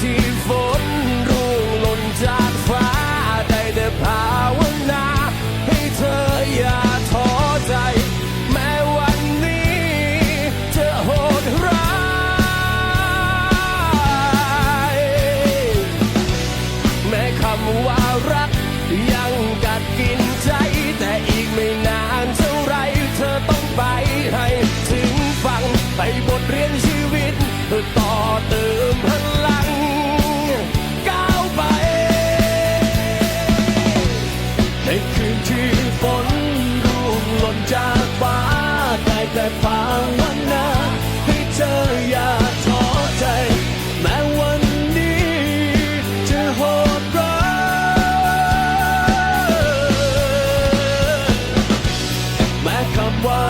ที่ฝนร่งหล่นจากฟ้าได้แต่ภาวนา ให้เธออย่าท้อใจ แม้วันนี้จะโหดร้ายแม้คำว่ารักยังกัดกินใจ แต่อีกไม่นานเท่าไรเธอต้องไปให้ถึงฝั่งไปบทเรียนชีวิต ต่อเติมพลัง ที่ฝนร่วงหล่นจากฟ้ากลายแต่ภาวนาให้เธออย่าท้อใจ แม้วันนี้จะโหดร้ายแม้คำว่า